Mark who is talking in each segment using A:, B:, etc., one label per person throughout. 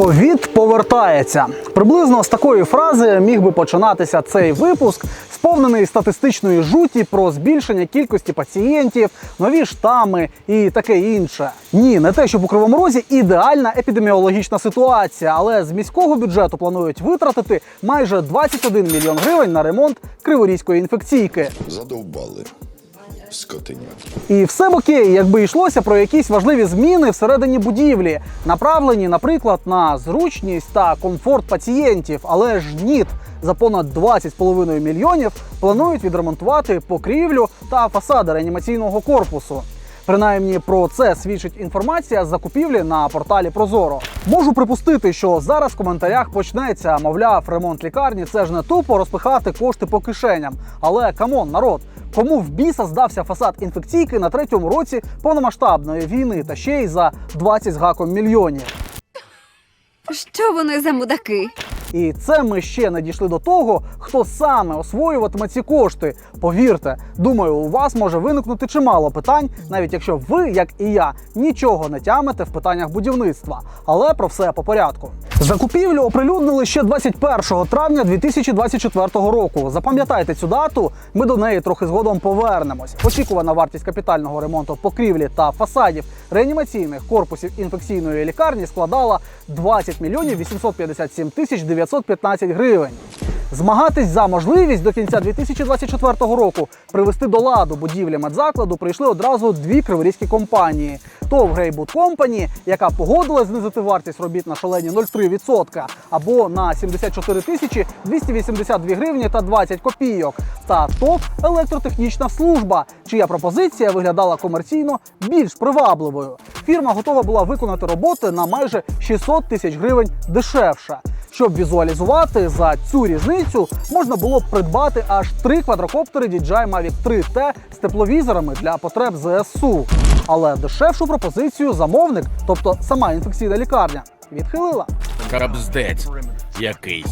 A: Ковід повертається. Приблизно з такої фрази міг би починатися цей випуск, сповнений статистичної жуті про збільшення кількості пацієнтів, нові штами і таке інше. Ні, не те, щоб у Кривому Розі ідеальна епідеміологічна ситуація, але з міського бюджету планують витратити майже 21 мільйон гривень на ремонт криворізької інфекційки.
B: Задовбали скотиня.
A: І все б окей, якби йшлося про якісь важливі зміни всередині будівлі, направлені, наприклад, на зручність та комфорт пацієнтів. Але ж ніт за понад 20,5 мільйонів планують відремонтувати покрівлю та фасади реанімаційного корпусу. Принаймні про це свідчить інформація з закупівлі на порталі Прозоро. Можу припустити, що зараз в коментарях почнеться, мовляв, ремонт лікарні це ж не тупо розпихати кошти по кишеням. Але камон, народ, кому в біса здався фасад інфекційки на третьому році повномасштабної війни та ще й за 20 з гаком мільйонів.
C: Що вони за мудаки?
A: І це ми ще не дійшли до того, хто саме освоюватиме ці кошти. Повірте, думаю, у вас може виникнути чимало питань, навіть якщо ви, як і я, нічого не тямите в питаннях будівництва. Але про все по порядку. Закупівлю оприлюднили ще 21 травня 2024 року. Запам'ятайте цю дату, ми до неї трохи згодом повернемось. Очікувана вартість капітального ремонту покрівлі та фасадів реанімаційних корпусів інфекційної лікарні складала 20 мільйонів 857 тисяч 915 гривень. Змагатись за можливість до кінця 2024 року привести до ладу будівлі медзакладу прийшли одразу дві криворізькі компанії: ТОВ Грейбут Компані, яка погодилась знизити вартість робіт на шалені 0,3% або на 74 тисячі 282 гривні та 20 копійок, та ТОВ Електротехнічна служба, чия пропозиція виглядала комерційно більш привабливою. Фірма готова була виконати роботи на майже 600 тисяч гривень дешевше. Щоб візуалізувати за цю різницю, можна було б придбати аж три квадрокоптери DJI Mavic 3T з тепловізорами для потреб ЗСУ. Але дешевшу пропозицію замовник, тобто сама інфекційна лікарня, відхилила.
D: Крабздець якийсь.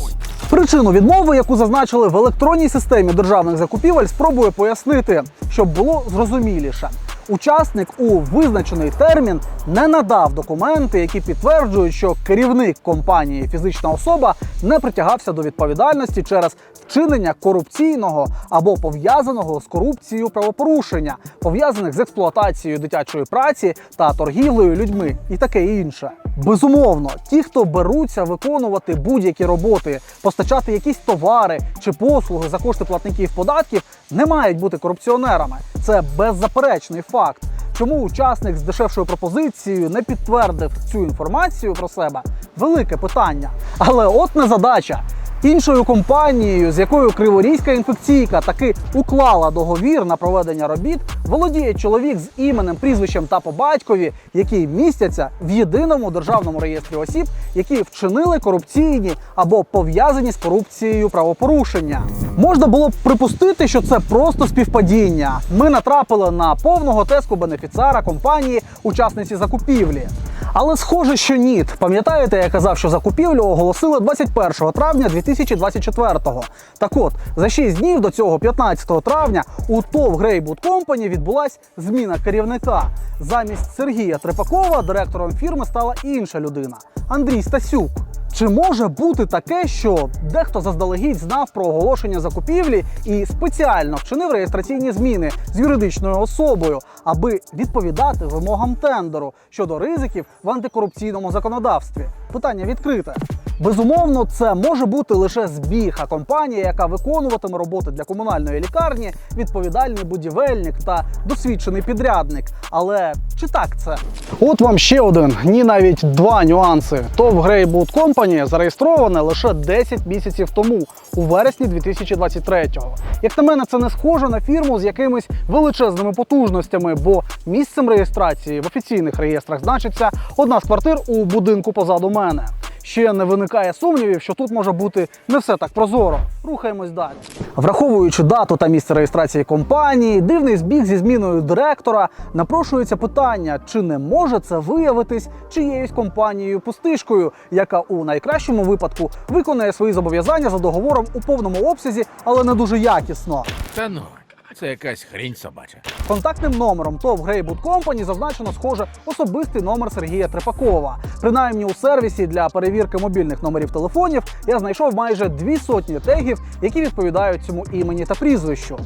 A: Причину відмови, яку зазначили в електронній системі державних закупівель, спробую пояснити, щоб було зрозуміліше. Учасник у визначений термін не надав документи, які підтверджують, що керівник компанії фізична особа не притягався до відповідальності через вчинення корупційного або пов'язаного з корупцією правопорушення, пов'язаних з експлуатацією дитячої праці та торгівлею людьми, і таке інше. Безумовно, ті, хто беруться виконувати будь-які роботи, постачати якісь товари чи послуги за кошти платників податків, не мають бути корупціонерами. Це беззаперечний факт. Чому учасник з дешевшою пропозицією не підтвердив цю інформацію про себе? Велике питання. Але от не задача. Іншою компанією, з якою Криворізька інфекційка таки уклала договір на проведення робіт, володіє чоловік з іменем, прізвищем та по батькові, які містяться в єдиному державному реєстрі осіб, які вчинили корупційні або пов'язані з корупцією правопорушення. Можна було б припустити, що це просто співпадіння. Ми натрапили на повного теску бенефіціара компанії, учасниці закупівлі. Але схоже, що ні. Пам'ятаєте, я казав, що закупівлю оголосили 21 травня 2024-го. Так от, за 6 днів до цього, 15 травня, у ТОВ Грейбут Компані відбулась зміна керівника. Замість Сергія Трепакова директором фірми стала інша людина Андрій Стасюк. Чи може бути таке, що дехто заздалегідь знав про оголошення закупівлі і спеціально вчинив реєстраційні зміни з юридичною особою, аби відповідати вимогам тендеру щодо ризиків в антикорупційному законодавстві? Питання відкрите. Безумовно, це може бути лише збіг, а компанія, яка виконуватиме роботи для комунальної лікарні, відповідальний будівельник та досвідчений підрядник. Але чи так це? От вам ще один, ні навіть два нюанси. ТОВ Greyboot Company зареєстроване лише 10 місяців тому, у вересні 2023-го. Як на мене, це не схоже на фірму з якимись величезними потужностями, бо місцем реєстрації в офіційних реєстрах значиться одна з квартир у будинку позаду мене. Ще не виникає сумнівів, що тут може бути не все так прозоро. Рухаємось далі. Враховуючи дату та місце реєстрації компанії, дивний збіг зі зміною директора, напрошується питання, чи не може це виявитись чиєюсь компанією пустишкою, яка у найкращому випадку виконує свої зобов'язання за договором у повному обсязі, але не дуже якісно.
D: Та ну, Це якась хрінь собача.
A: Контактним номером ТОВ Грейбут Company зазначено схоже особистий номер Сергія Трепакова. Принаймні у сервісі для перевірки мобільних номерів телефонів я знайшов майже дві сотні тегів, які відповідають цьому імені та прізвищу.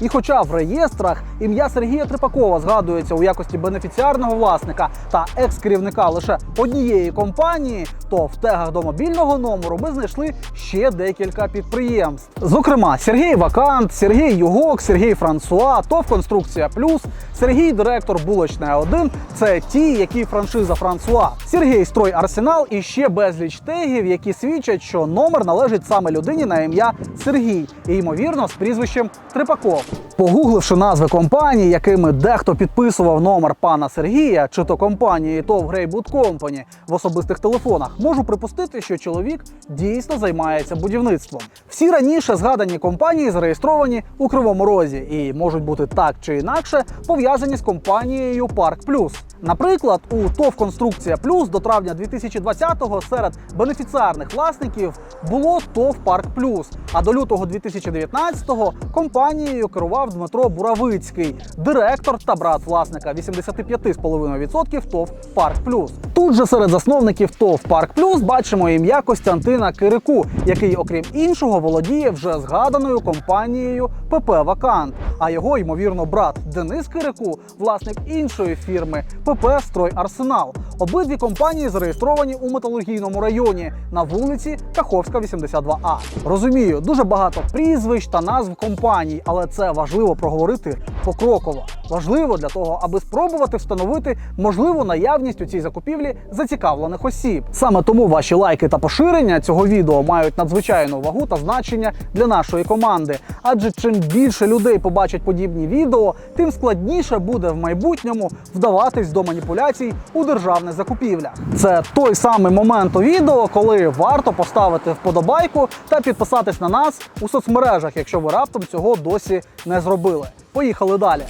A: І хоча в реєстрах ім'я Сергія Трепакова згадується у якості бенефіціарного власника та екс-керівника лише однієї компанії, то в тегах до мобільного номеру ми знайшли ще декілька підприємств. Зокрема, Сергій Вакант, Сергій Югок, Сергій Франсуа, ТОВ Конструкція Плюс, Сергій директор Булочна 1 це ті, які франшиза Франсуа, Сергій Строй Арсенал і ще безліч тегів, які свідчать, що номер належить саме людині на ім'я Сергій, і ймовірно з прізвищем Трипаков. Погугливши назви компаній, якими дехто підписував номер пана Сергія, чи то компанії ТОВ Greyboot Company в особистих телефонах, можу припустити, що чоловік дійсно займається будівництвом. Всі раніше згадані компанії зареєстровані у Кривому Розі і можуть бути так чи інакше пов'язані з компанією Парк Плюс. Наприклад, у ТОВ Конструкція Плюс до травня 2020-го серед бенефіціарних власників було ТОВ Парк Плюс. А до лютого 2019-го компанією керував Дмитро Буравицький, директор та брат власника 85,5% ТОВ Парк Плюс. Тут же серед засновників ТОВ Парк Плюс бачимо ім'я Костянтина Кирику, який, окрім іншого, володіє вже згаданою компанією ПП Вакант. А його ймовірно брат Денис Кирику, власник іншої фірми ПП Строй Арсенал. Обидві компанії зареєстровані у металургійному районі на вулиці Каховська, 82А. Розумію, дуже багато прізвищ та назв компаній, але це важливо проговорити покроково. Важливо для того, аби спробувати встановити можливу наявність у цій закупівлі зацікавлених осіб. Саме тому ваші лайки та поширення цього відео мають надзвичайну вагу та значення для нашої команди. Адже чим більше людей побачать подібні відео, тим складніше буде в майбутньому вдаватись до маніпуляцій у державних закупівлях. Це той самий момент у відео, коли варто поставити вподобайку та підписатись на нас у соцмережах, якщо ви раптом цього досі не зробили. Поїхали далі.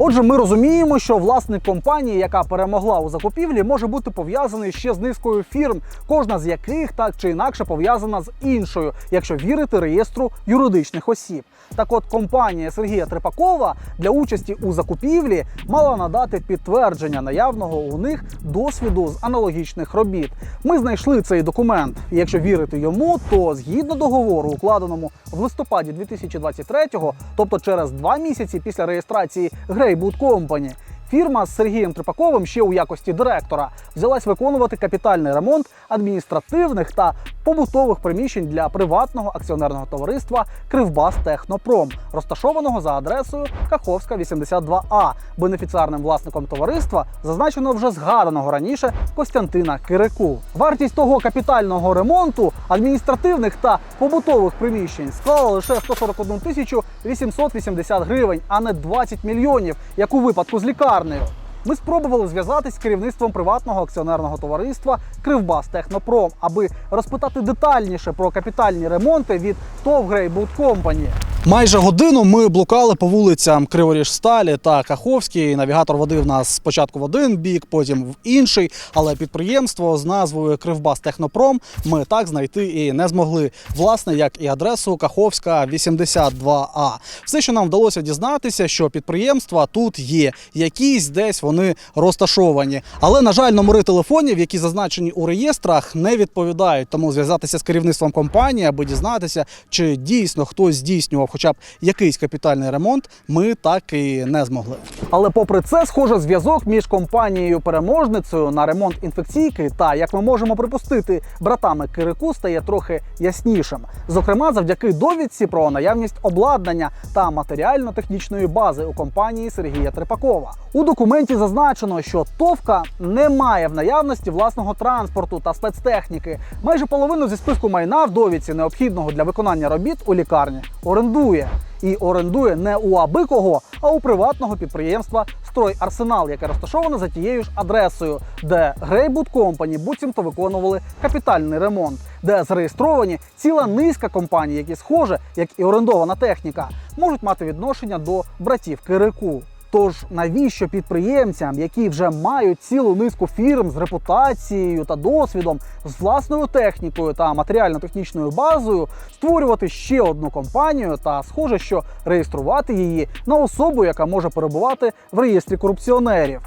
A: Отже, ми розуміємо, що власник компанії, яка перемогла у закупівлі, може бути пов'язаний ще з низкою фірм, кожна з яких так чи інакше пов'язана з іншою, якщо вірити реєстру юридичних осіб. Так от компанія Сергія Трипакова для участі у закупівлі мала надати підтвердження наявного у них досвіду з аналогічних робіт. Ми знайшли цей документ. Якщо вірити йому, то згідно договору, укладеному в листопаді 2023-го, тобто через два місяці після реєстрації Greyboot Company, Фірма з Сергієм Трипаковим ще у якості директора взялась виконувати капітальний ремонт адміністративних та побутових приміщень для приватного акціонерного товариства Кривбас Технопром, розташованого за адресою Каховська 82А. Бенефіціарним власником товариства зазначено вже згаданого раніше Костянтина Кирику. Вартість того капітального ремонту адміністративних та побутових приміщень склала лише 141 тисячу 880 гривень, а не 20 мільйонів, як у випадку з പറഞ്ഞു Ми спробували зв'язатись з керівництвом приватного акціонерного товариства Кривбас Технопром, аби розпитати детальніше про капітальні ремонти від ТОВ Greyboot Company. Майже годину ми блукали по вулицям Криворіжсталі та Каховській. Навігатор водив нас спочатку в один бік, потім в інший. Але підприємство з назвою Кривбас Технопром ми так знайти і не змогли. Власне, як і адресу Каховська 82А. Все, що нам вдалося дізнатися, що підприємства тут є, якісь десь вони розташовані. Але, на жаль, номери телефонів, які зазначені у реєстрах, не відповідають. Тому зв'язатися з керівництвом компанії, аби дізнатися, чи дійсно хтось здійснював хоча б якийсь капітальний ремонт, ми так і не змогли. Але попри це, схоже, зв'язок між компанією переможницею на ремонт інфекційки та, як ми можемо припустити, братами Кирику стає трохи яснішим. Зокрема, завдяки довідці про наявність обладнання та матеріально-технічної бази у компанії Сергія Трипакова. У документі зазначено, що ТОВКа не має в наявності власного транспорту та спецтехніки. Майже половину зі списку майна в довідці необхідного для виконання робіт у лікарні орендує. І орендує не у аби кого, а у приватного підприємства Строй Арсенал, яке розташоване за тією ж адресою, де Greyboot Company буцімто виконували капітальний ремонт, де зареєстровані ціла низка компаній, які, схоже, як і орендована техніка, можуть мати відношення до братів Кирику. Тож навіщо підприємцям, які вже мають цілу низку фірм з репутацією та досвідом, з власною технікою та матеріально-технічною базою, створювати ще одну компанію та, схоже, що реєструвати її на особу, яка може перебувати в реєстрі корупціонерів?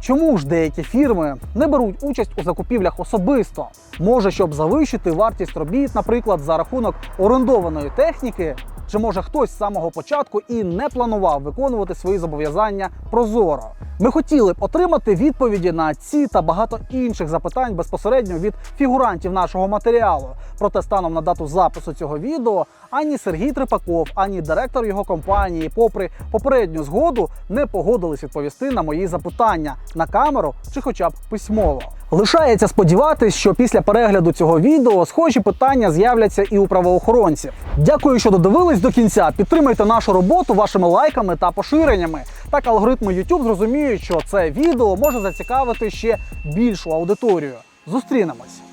A: Чому ж деякі фірми не беруть участь у закупівлях особисто? Може, щоб завищити вартість робіт, наприклад, за рахунок орендованої техніки? Чи може хтось з самого початку і не планував виконувати свої зобов'язання прозоро? Ми хотіли б отримати відповіді на ці та багато інших запитань безпосередньо від фігурантів нашого матеріалу. Проте станом на дату запису цього відео ані Сергій Трипаков, ані директор його компанії, попри попередню згоду, не погодились відповісти на мої запитання на камеру чи хоча б письмово. Лишається сподіватися, що після перегляду цього відео схожі питання з'являться і у правоохоронців. Дякую, що додивились до кінця. Підтримайте нашу роботу вашими лайками та поширеннями. Так алгоритми YouTube зрозуміють, що це відео може зацікавити ще більшу аудиторію. Зустрінемось.